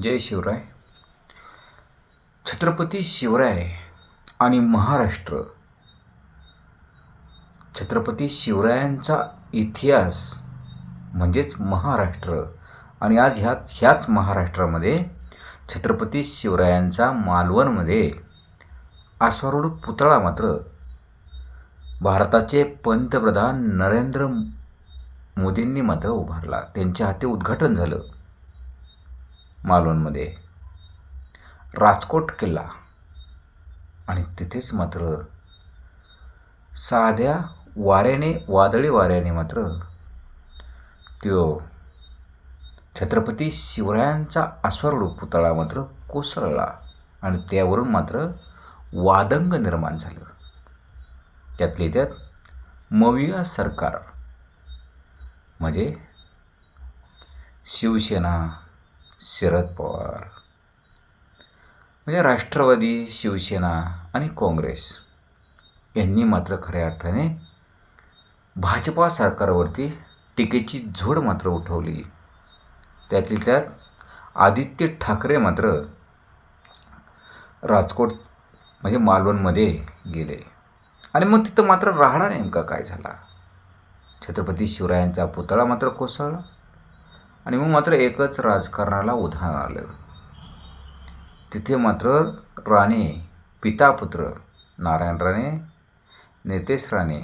जय शिवराय. छत्रपती शिवराय आणि महाराष्ट्र. छत्रपती शिवरायांचा इतिहास म्हणजेच महाराष्ट्र आणि आज ह्या ह्याच महाराष्ट्रामध्ये छत्रपती शिवरायांचा मालवणमध्ये आश्वारूढ पुतळा मात्र भारताचे पंतप्रधान नरेंद्र मोदींनी मात्र उभारला. त्यांच्या हाती उद्घाटन झालं. मालवणमध्ये. राजकोट किल्ला. आणि तिथेच मात्र साध्या वाऱ्याने वादळी वाऱ्याने मात्र त्यो छत्रपती शिवरायांचा अश्वारूढ पुतळा मात्र कोसळला आणि त्यावरून मात्र वादंग निर्माण झालं. त्यातले त्यात मविया सरकार म्हणजे शिवसेना शरद पवार. म्हणजे राष्ट्रवादी शिवसेना आणि काँग्रेस यांनी मात्र खऱ्या अर्थाने भाजपा सरकारवरती टीकेची झोड मात्र उठवली. त्यातील त्यात आदित्य ठाकरे मात्र राजकोट म्हणजे मालवणमध्ये गेले. आणि मग तिथं मात्र राहणार नेमका काय झाला? छत्रपती शिवरायांचा पुतळा मात्र कोसळला. आणि मग मात्र एकच राजकारणाला उधाण आलं. तिथे मात्र राणे पितापुत्र नारायण राणे नितेश राणे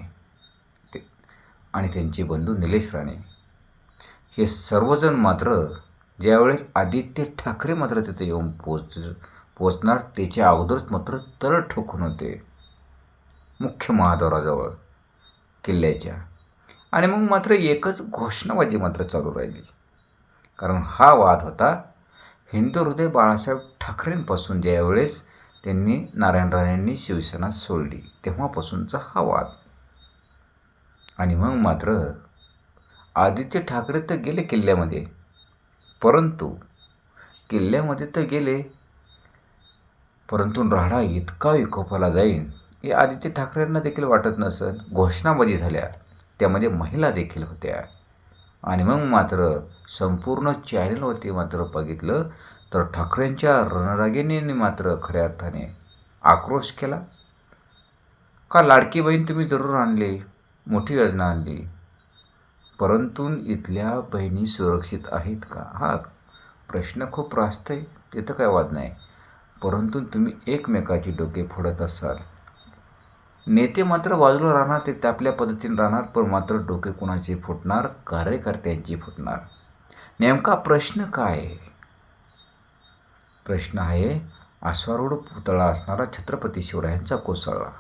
ते आणि त्यांचे बंधू निलेश राणे हे सर्वजण मात्र ज्यावेळेस आदित्य ठाकरे मात्र तिथे येऊन पोच पोचणार त्याच्या अगोदरच मात्र तर ठोकून होते. मुख्य महाद्वाराजवळ किल्ल्याच्या. आणि मग मात्र एकच घोषणाबाजी मात्र चालू राहिली. कारण हा वाद होता. हिंदू हृदय बाळासाहेब ठाकरेंपासून ज्यावेळेस त्यांनी नारायण राणेंनी शिवसेना सोडली तेव्हापासूनचा हा वाद. आणि मग मात्र आदित्य ठाकरे तर गेले किल्ल्यामध्ये. परंतु किल्ल्यामध्ये तर गेले. परंतु राहडा इतका विकोपाला जाईल हे आदित्य ठाकरेंना देखील वाटत नसत घोषणाबाजी झाल्या. त्यामध्ये महिला देखील होत्या. आणि मग मात्र संपूर्ण चॅनलवरती मात्र बघितलं तर ठाकरेंच्या रणरागिणींनी मात्र खऱ्या अर्थाने आक्रोश केला. का लाडकी बहीण तुम्ही जरूर आणली मोठी योजना आणली परंतु इथल्या बहिणी सुरक्षित आहेत का? हा प्रश्न खूप रास्त आहे तिथं काय वाद नाही. परंतु तुम्ही एकमेकाची डोके फोडत असाल नेते मात्र बाजूला राहणार ते आपल्या पद्धतीने राहणार पण मात्र डोके कुणाचे फुटणार कार्यकर्त्यांची फुटणार? नेमका प्रश्न काय? आहे प्रश्न आहे आश्वारूढ पुतळा असणारा छत्रपती शिवरायांचा कोसळला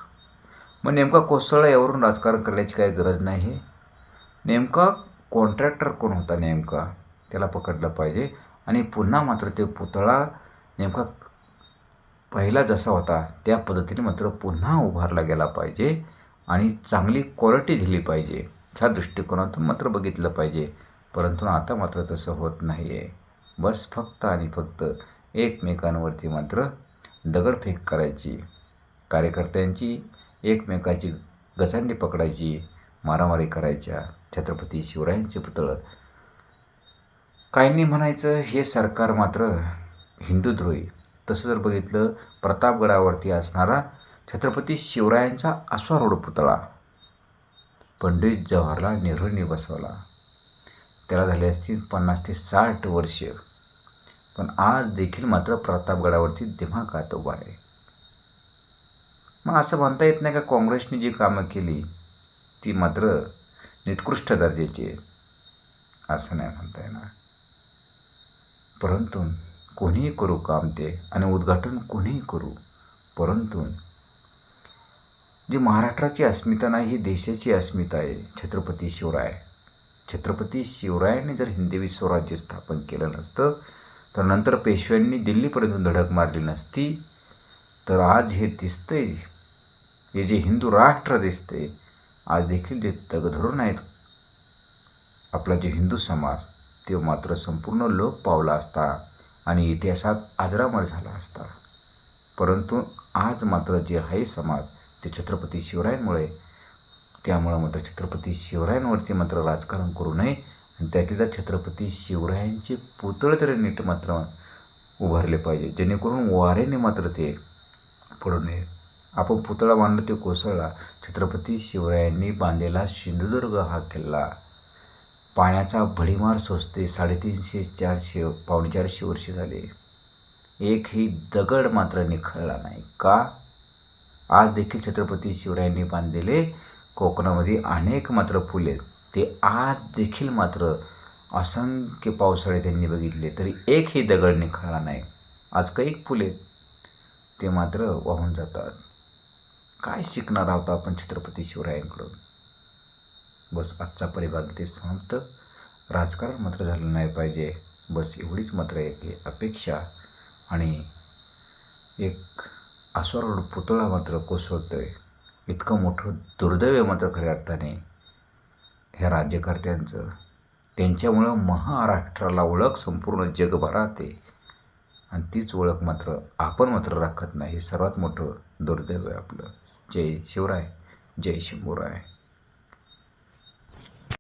मग नेमका कोसळला यावरून राजकारण करण्याची काही गरज नाही नेमका कॉन्ट्रॅक्टर कोण होता नेमका? त्याला पकडलं पाहिजे आणि पुन्हा मात्र ते पुतळा नेमका पहिला जसा होता त्या पद्धतीने मात्र पुन्हा उभारला गेला पाहिजे आणि चांगली क्वालिटी दिली पाहिजे. ह्या दृष्टिकोनातून मात्र बघितलं पाहिजे. परंतु आता मात्र तसं होत नाही आहे बस फक्त आणि फक्त एकमेकांवरती मात्र दगडफेक करायची. कार्यकर्त्यांची एकमेकाची गचांडी पकडायची मारामारी करायच्या. छत्रपती शिवरायांचे पुतळं. काहींनी म्हणायचं हे सरकार मात्र हिंदुद्रोही. तसं जर बघितलं प्रतापगडावरती असणारा छत्रपती शिवरायांचा अश्वारूढ पुतळा. पंडित जवाहरलाल नेहरूंनी बसवला. त्याला झाले असतील पन्नास ते साठ वर्ष. पण आज देखील मात्र प्रतापगडावरती दिमागात उभा आहे. मग असं म्हणता येत नाही का काँग्रेसने जी कामं केली ती मात्र निकृष्ट दर्जाची आहेत असं नाही म्हणता येणार. परंतु कोणीही करू काम ते आणि उद्घाटन कोणीही करू. परंतु जी महाराष्ट्राची अस्मिता नाही ही देशाची अस्मिता आहे. छत्रपती शिवराय. छत्रपती शिवरायांनी जर हिंदवी स्वराज्य स्थापन केलं नसतं तर नंतर पेशव्यांनी दिल्लीपर्यंत धडक मारली नसती. तर आज हे दिसतंय हे जे हिंदू राष्ट्र दिसते आज देखील जे तगधरून आहेत आपला जे हिंदू समाज ते मात्र संपूर्ण लोप पावला असता. आणि इतिहासात आजरामर झाला असता. परंतु आज मात्र जे आहे समाज ते छत्रपती शिवरायांमुळे. त्यामुळं मात्र छत्रपती शिवरायांवरती मात्र राजकारण करू नये आणि त्यातल्या छत्रपती शिवरायांचे पुतळे तरी नीट मात्र उभारले पाहिजे. जेणेकरून वारेने मात्र ते पडू नये. आपण पुतळा बांधला ते कोसळला. छत्रपती शिवरायांनी बांधलेला सिंधुदुर्ग हा किल्ला पाण्याचा भडीमार सोसते साडेतीनशे चारशे पावणे चारशे वर्षे झाले. एकही दगड मात्र निखळला नाही. का? आज देखील छत्रपती शिवरायांनी बांधलेले कोकणामध्ये अनेक मात्र फुले ते आज देखील मात्र असंख्य पावसाळे त्यांनी बघितले तरी एकही दगड निखळला नाही. आज काही फुले ते मात्र वाहून जातात. काय शिकणार आहोत आपण छत्रपती शिवरायांकडून? बस आजचा परिभाग इथे समाप्त. राजकारण मात्र झालं नाही पाहिजे. बस एवढीच मात्र एक अपेक्षा आणि एक आश्वारोड पुतळा मात्र कोसळतोय. इतकं मोठं दुर्दैव मात्र खऱ्या अर्थाने ह्या राज्यकर्त्यांचं. त्यांच्यामुळं महाराष्ट्राला ओळख संपूर्ण जगभरात आहे. आणि तीच ओळख मात्र आपण मात्र राखत नाही. हे सर्वात मोठं दुर्दैव आहे आपलं. जय शिवराय. जय शंभूराय